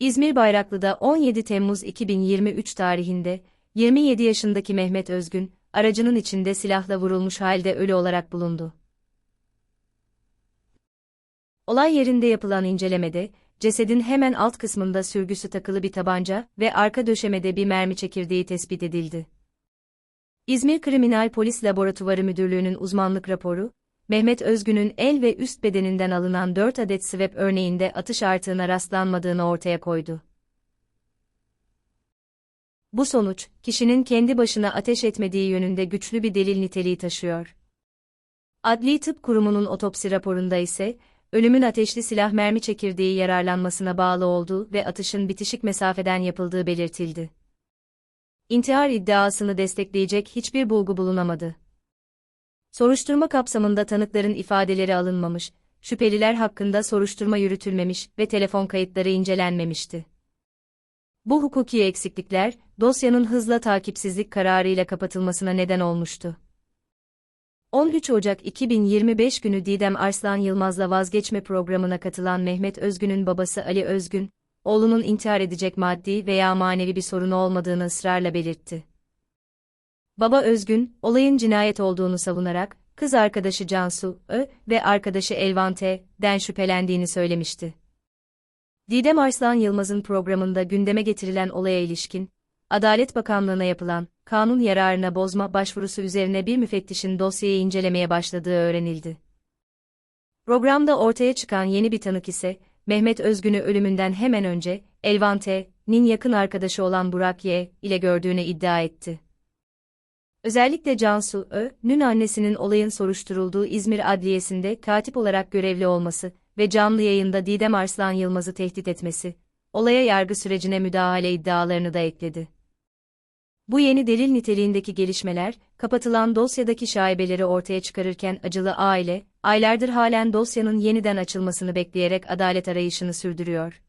İzmir Bayraklı'da 17 Temmuz 2023 tarihinde 27 yaşındaki Mehmet Özgün, aracının içinde silahla vurulmuş halde ölü olarak bulundu. Olay yerinde yapılan incelemede, cesedin hemen alt kısmında sürgüsü takılı bir tabanca ve arka döşemede bir mermi çekirdeği tespit edildi. İzmir Kriminal Polis Laboratuvarı Müdürlüğü'nün uzmanlık raporu, Mehmet Özgün'ün el ve üst bedeninden alınan 4 adet swab örneğinde atış artığına rastlanmadığını ortaya koydu. Bu sonuç, kişinin kendi başına ateş etmediği yönünde güçlü bir delil niteliği taşıyor. Adli Tıp Kurumu'nun otopsi raporunda ise, ölümün ateşli silah mermi çekirdeği yararlanmasına bağlı olduğu ve atışın bitişik mesafeden yapıldığı belirtildi. İntihar iddiasını destekleyecek hiçbir bulgu bulunamadı. Soruşturma kapsamında tanıkların ifadeleri alınmamış, şüpheliler hakkında soruşturma yürütülmemiş ve telefon kayıtları incelenmemişti. Bu hukuki eksiklikler, dosyanın hızla takipsizlik kararıyla kapatılmasına neden olmuştu. 13 Ocak 2025 günü Didem Arslan Yılmaz'la vazgeçme programına katılan Mehmet Özgün'ün babası Ali Özgün, oğlunun intihar edecek maddi veya manevi bir sorunu olmadığını ısrarla belirtti. Baba Özgün, olayın cinayet olduğunu savunarak, kız arkadaşı Cansu Ö ve arkadaşı Elvan T'den şüphelendiğini söylemişti. Didem Arslan Yılmaz'ın programında gündeme getirilen olaya ilişkin, Adalet Bakanlığı'na yapılan, kanun yararına bozma başvurusu üzerine bir müfettişin dosyayı incelemeye başladığı öğrenildi. Programda ortaya çıkan yeni bir tanık ise, Mehmet Özgün'ü ölümünden hemen önce, Elvan T'nin yakın arkadaşı olan Burak Y ile gördüğünü iddia etti. Özellikle Cansu Ö.'nün annesinin olayın soruşturulduğu İzmir Adliyesi'nde katip olarak görevli olması ve canlı yayında Didem Arslan Yılmaz'ı tehdit etmesi, olaya yargı sürecine müdahale iddialarını da ekledi. Bu yeni delil niteliğindeki gelişmeler, kapatılan dosyadaki şaibeleri ortaya çıkarırken acılı aile, aylardır halen dosyanın yeniden açılmasını bekleyerek adalet arayışını sürdürüyor.